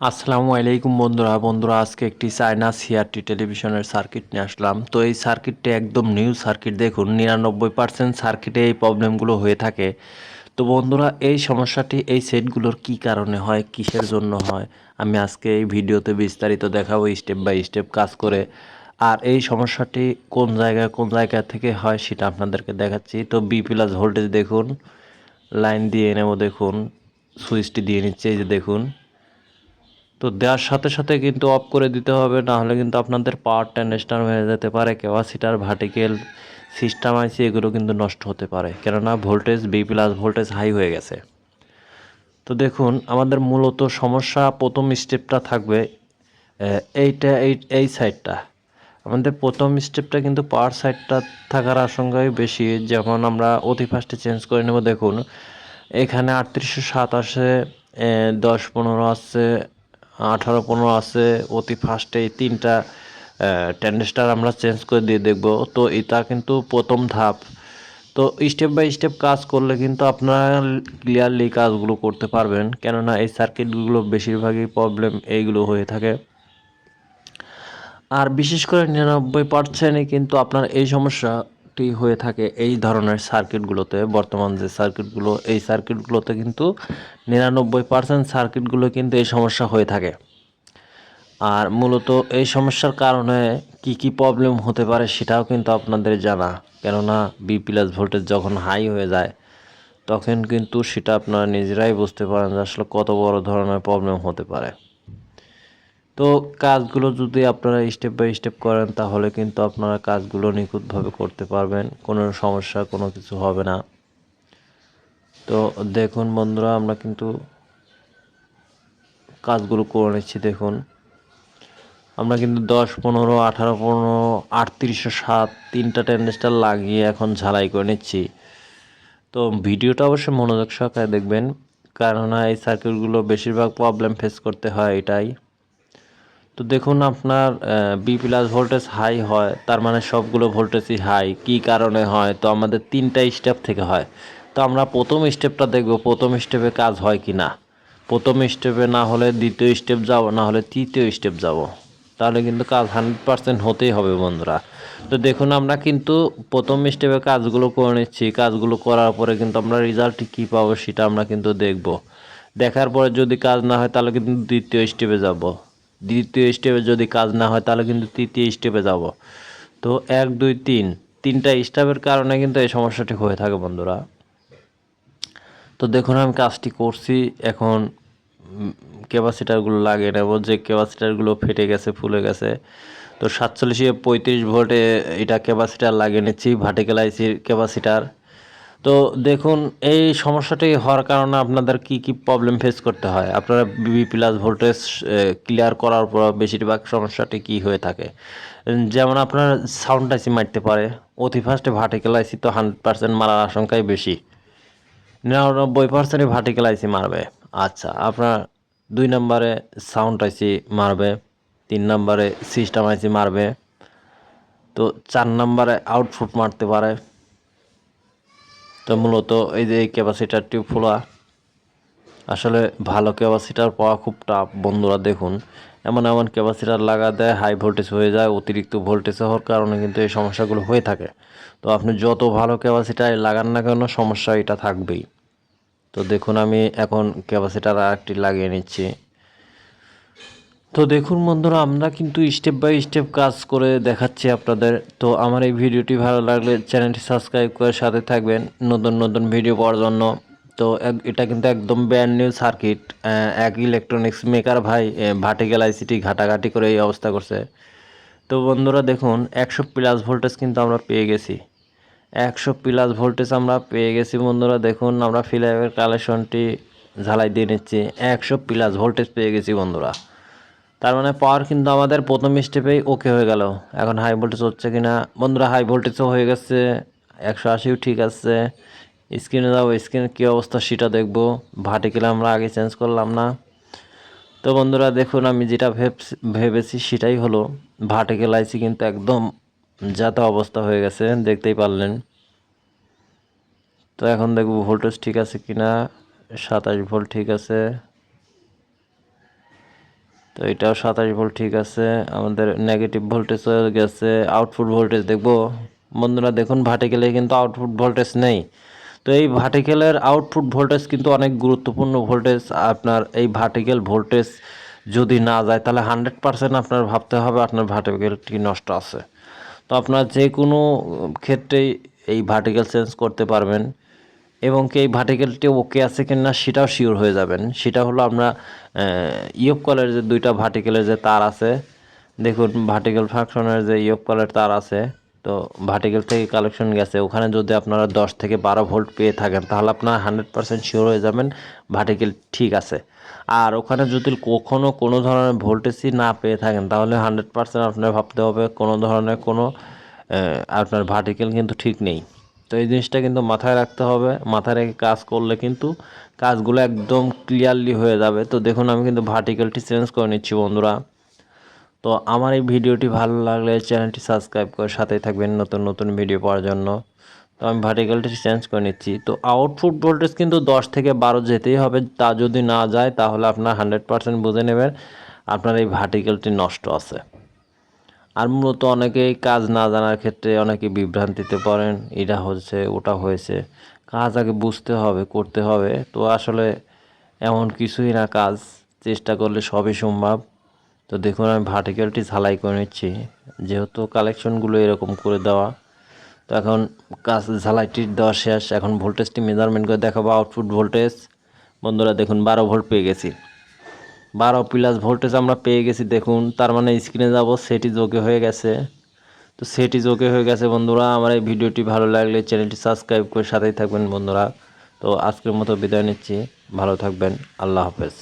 আসসালামু আলাইকুম বন্ধুরা। বন্ধুরা, আজকে একটি চায়না সিআরটি টেলিভিশনের সার্কিট নিয়ে আসলাম। তো এই সার্কিটটি একদম নিউ সার্কিট। দেখুন, নিরানব্বই পার্সেন্ট সার্কিটে এই প্রবলেমগুলো হয়ে থাকে। তো বন্ধুরা, এই সমস্যাটি, এই সেটগুলোর কি কারণে হয়, কিসের জন্য হয়, আমি আজকে এই ভিডিওতে বিস্তারিত দেখাবো স্টেপ বাই স্টেপ কাজ করে। আর এই সমস্যাটি কোন জায়গায়, কোন জায়গা থেকে হয় সেটা আপনাদেরকে দেখাচ্ছি। তো বি প্লাস ভোল্টেজ দেখুন লাইন দিয়ে নেব, দেখুন সুইচটি দিয়ে নিচ্ছে, এই যে দেখুন। তো দেওয়ার সাথে সাথে কিন্তু অফ করে দিতে হবে না হলে কিন্তু আপনাদের পাওয়ার ট্যান্ডেস্টার হয়ে যেতে পারে। ক্যাপাসিটার ভার্টিক্যাল সিস্টেম আছে এগুলো কিন্তু নষ্ট হতে পারে। কেননা voltage B plus voltage high হয়ে গেছে। তো দেখুন, আমাদের মূলত সমস্যা প্রথম স্টেপটা থাকবে এইটা, এই এই সাইডটা আমাদের প্রথম স্টেপটা কিন্তু পাওয়ার সাইডটা থাকার আশঙ্কাই বেশি। যেমন আমরা অতি ফার্স্টে চেঞ্জ করে নেব, দেখুন, এখানে আটত্রিশশো সাত আসে দশ পনেরো আছে আঠারো, পনেরো আছে, অতি ফার্স্টে এই তিনটা ট্যান্ডেস্টার আমরা চেঞ্জ করে দিয়ে দেখব। তো এটা কিন্তু প্রথম ধাপ। তো স্টেপ বাই স্টেপ কাজ করলে কিন্তু আপনারা ক্লিয়ারলি কাজগুলো করতে পারবেন। কেননা এই সার্কিটগুলো বেশিরভাগই প্রবলেম এইগুলো হয়ে থাকে। আর বিশেষ করে নিরানব্বই পার্সেন্টই কিন্তু আপনার এই সমস্যাটি হয়ে থাকে এই ধরনের সার্কিটগুলোতে। বর্তমান যে সার্কিটগুলো, এই সার্কিটগুলোতে কিন্তু নিরানব্বই পার্সেন্ট সার্কিটগুলো কিন্তু এই সমস্যা হয়ে থাকে। আর মূলত এই সমস্যার কারণে কি কি প্রবলেম হতে পারে সেটাও কিন্তু আপনাদের জানা। কেননা বি প্লাস ভোল্টেজ যখন হাই হয়ে যায়, তখন কিন্তু সেটা আপনারা নিজেরাই বুঝতে পারেন যে আসলে কত বড় ধরনের প্রবলেম হতে পারে। তো কাজগুলো যদি আপনারা স্টেপ বাই স্টেপ করেন, তাহলে কিন্তু আপনারা কাজগুলো নিখুঁতভাবে করতে পারবেন। কোনো সমস্যা, কোনো কিছু হবে না। তো দেখুন বন্ধুরা, আমরা কিন্তু কাজগুলো করে নিচ্ছি, দেখুন। আমরা কিন্তু দশ পনেরো, আঠারো পনেরো আটত্রিশশো সাত তিনটা টেন্ডেস্টার লাগিয়ে এখন ঝালাই করে নিচ্ছি। তো ভিডিওটা অবশ্যই মনোযোগ সহকারে দেখবেন, কেননা এই সার্কিটগুলো বেশিরভাগ প্রবলেম ফেস করতে হয় এটাই। তো দেখুন আপনার বি প্লাস ভোল্টেজ হাই হয়, তার মানে সবগুলো ভোল্টেজই হাই কি কারণে হয়? তো আমাদের তিনটা স্টেপ থেকে হয়। তো আমরা প্রথম স্টেপটা দেখব, প্রথম স্টেপে কাজ হয় কি না? প্রথম স্টেপে না হলে দ্বিতীয় স্টেপ যাব, না হলে তৃতীয় স্টেপ যাব। তাহলে কিন্তু কাজ হান্ড্রেড পার্সেন্ট হতেই হবে বন্ধুরা। তো দেখুন আমরা কিন্তু প্রথম স্টেপে কাজগুলো করে নিচ্ছি। কাজগুলো করার পরে কিন্তু আমরা রেজাল্ট কী পাবো সেটা আমরা কিন্তু দেখব। দেখার পরে যদি কাজ না হয়, তাহলে কিন্তু দ্বিতীয় স্টেপে যাব। দ্বিতীয় স্টেপে যদি কাজ না হয়, তাহলে কিন্তু তৃতীয় স্টেপে যাব। তো এক, দুই, তিন, তিনটা স্টেপের কারণে কিন্তু এই সমস্যাটি হয়ে থাকে বন্ধুরা। তো দেখুন, আমি কাজটি করছি, এখন ক্যাপাসিটারগুলো লাগিয়ে নেব। যে ক্যাপাসিটারগুলো ফেটে গেছে, ফুলে গেছে, তো সাতচল্লিশে পঁয়ত্রিশ ভোল্টে এটা ক্যাপাসিটার লাগিয়ে নিচ্ছি ভার্টিক্যাল আইসির ক্যাপাসিটার তো দেখুন, এই সমস্যাটি হওয়ার কারণে আপনাদের কি কি প্রবলেম ফেস করতে হয়? আপনারা বিবি প্লাস ভোল্টেজ ক্লিয়ার করার পর বেশিরভাগ সমস্যাটি কি হয়ে থাকে? যেমন আপনার সাউন্ড আইসি মারতে পারে, অতি ফার্স্টে ভার্টিক্যাল আইসি তো হান্ড্রেড পার্সেন্ট মারার আশঙ্কাই বেশি। নিরানব্বই পার্সেন্টই ভার্টিক্যাল আইসি মারবে। আচ্ছা আপনার দুই নম্বরে সাউন্ড আইসি মারবে, তিন নম্বরে সিস্টেম আইসি মারবে, তো চার নম্বরে আউটপুট মারতে পারে তো মূলত এই যে এই ক্যাপাসিটারটি ফোলা, আসলে ভালো ক্যাপাসিটার পাওয়া খুব টাফ বন্ধুরা দেখুন। এমন এমন ক্যাপাসিটার লাগা দেয় হাই ভোল্টেজ হয়ে যায়, অতিরিক্ত ভোল্টেজ হওয়ার কারণে কিন্তু এই সমস্যাগুলো হয়ে থাকে। তো আপনি যত ভালো ক্যাপাসিটার লাগান না কেন, সমস্যা এটা থাকবেই। তো দেখুন আমি এখন ক্যাপাসিটার আরেকটি লাগিয়ে নিচ্ছি। তো দেখুন বন্ধুরা, আমরা কিন্তু স্টেপ বাই স্টেপ কাজ করে দেখাচ্ছি আপনাদের। তো আমার এই ভিডিওটি ভালো লাগলে চ্যানেলটি সাবস্ক্রাইব করে সাথে থাকবেন নতুন নতুন ভিডিও পাওয়ার জন্য। তো এটা কিন্তু একদম ব্র্যান্ড নিউ সার্কিট এক ইলেকট্রনিক্স মেকার ভাই ভার্টিক্যাল আইসিটি ঘাটাঘাটি করে এই অবস্থা করছে। তো বন্ধুরা দেখুন, একশো প্লাস ভোল্টেজ কিন্তু আমরা পেয়ে গেছি। একশো প্লাস ভোল্টেজ আমরা পেয়ে গেছি বন্ধুরা, দেখুন আমরা ফিলাইভের কালেকশনটি ঝালাই দিয়ে নিচ্ছি। একশো প্লাস ভোল্টেজ পেয়ে গেছি বন্ধুরা। তার মানে পাওয়ার কিন্তু আমাদের প্রথম স্টেপেই ওকে হয়ে গেল। এখন হাই ভোল্টেজ হচ্ছে কি না বন্ধুরা হাই ভোল্টেজও হয়ে গেছে। একশো আশিও ঠিক আছে। স্ক্রিনে যাব স্ক্রিনের কী অবস্থা সেটা দেখব। ভার্টিক্যাল আমরা আগে চেঞ্জ করলাম না। তো বন্ধুরা, দেখুন, আমি যেটা ভেব- ভেবেছি সেটাই হলো ভার্টিক্যাল আইসি কিন্তু একদম যাতা অবস্থা হয়ে গেছে, দেখতেই পারলেন। তো এখন দেখব ভোল্টেজ ঠিক আছে কিনা? সাতাশ ভোল্ট ঠিক আছে। তো এটাও সাতাশ ভোল্ট ঠিক আছে। আমাদের নেগেটিভ ভোল্টেজ হয়ে গেছে আউটপুট ভোল্টেজ দেখব। বন্ধুরা, দেখুন ভার্টিক্যালে কিন্তু আউটপুট ভোল্টেজ নেই। তো এই ভার্টিক্যালের আউটপুট ভোল্টেজ কিন্তু অনেক গুরুত্বপূর্ণ ভোল্টেজ আপনার এই ভার্টিক্যাল ভোল্টেজ যদি না যায়, তাহলে হান্ড্রেড পার্সেন্ট আপনার ভাবতে হবে আপনার ভার্টিক্যালটি নষ্ট আছে। তো আপনার যে কোনো ক্ষেত্রেই এই ভার্টিক্যাল চেঞ্জ করতে পারবেন। এবং কি এই ভার্টিক্যালটি ওকে আছে কি না সেটাও শিওর হয়ে যাবেন। সেটা হলো আমরা ইয়প কলের যে দুইটা ভার্টিক্যালের যে তার আছে, দেখুন ভার্টিক্যাল ফাংশনের যে ইয়প কলের তার আছে, তো ভার্টিক্যাল থেকে কালেকশন গেছে। ওখানে যদি আপনারা দশ থেকে বারো ভোল্ট পেয়ে থাকেন, তাহলে আপনার হান্ড্রেড পার্সেন্ট শিওর হয়ে যাবেন ভার্টিক্যাল ঠিক আছে। আর ওখানে যদি কখনও কোনো ধরনের ভোল্টেজই না পেয়ে থাকেন, তাহলে হান্ড্রেড পার্সেন্ট আপনার ভাবতে হবে কোনো ধরনের কোনো আপনার ভার্টিক্যাল কিন্তু ঠিক নেই। তো এই জিনিসটা কিন্তু মাথায় রাখতে হবে। মাথায় রেখে কাজ করলে কিন্তু কাজগুলো একদম ক্লিয়ারলি হয়ে যাবে। তো দেখুন, আমি কিন্তু ভার্টিক্যালটি চেঞ্জ করে নিচ্ছি বন্ধুরা। তো আমার এই ভিডিওটি ভালো লাগলে চ্যানেলটি সাবস্ক্রাইব করে সাথেই থাকবেন নতুন নতুন ভিডিও পাওয়ার জন্য। তো আমি ভার্টিক্যালটি চেঞ্জ করে নিচ্ছি। তো আউটপুট ভোল্টেজ কিন্তু দশ থেকে বারো যেতেই হবে। তা যদি না যায়, তাহলে আপনার হান্ড্রেড পার্সেন্ট বুঝে নেবেন আপনার এই ভার্টিক্যালটি নষ্ট আছে। আর মূলত অনেকেই কাজ না জানার ক্ষেত্রে অনেকে বিভ্রান্তিতে পড়েন। এটা হচ্ছে, ওটা হয়েছে। কাজ আগে বুঝতে হবে, করতে হবে। তো আসলে এমন কিছুই না কাজ। চেষ্টা করলে সবই সম্ভব। তো দেখুন, আমি ভার্টিক্যালটি ঝালাই করে নিচ্ছি। যেহেতু কালেকশনগুলো এরকম করে দেওয়া। তো এখন কাজ ঝালাইটি দেওয়া শেষ। এখন ভোল্টেজটি মেজারমেন্ট করে দেখাবো। আউটপুট ভোল্টেজ বন্ধুরা, দেখুন, বারো ভোল্ট পেয়ে গেছি। বারো প্লাস ভোল্টেজ আমরা পেয়ে গেছি, দেখুন। তার মানে স্ক্রিনে যাব, সেটি যোগে হয়ে গেছে। তো সেটি যোগে হয়ে গেছে, বন্ধুরা। আমার এই ভিডিওটি ভালো লাগলে চ্যানেলটি সাবস্ক্রাইব করে সাথেই থাকবেন, বন্ধুরা। তো আজকের মতো বিদায় নিচ্ছি। ভালো থাকবেন। আল্লাহ হাফেজ।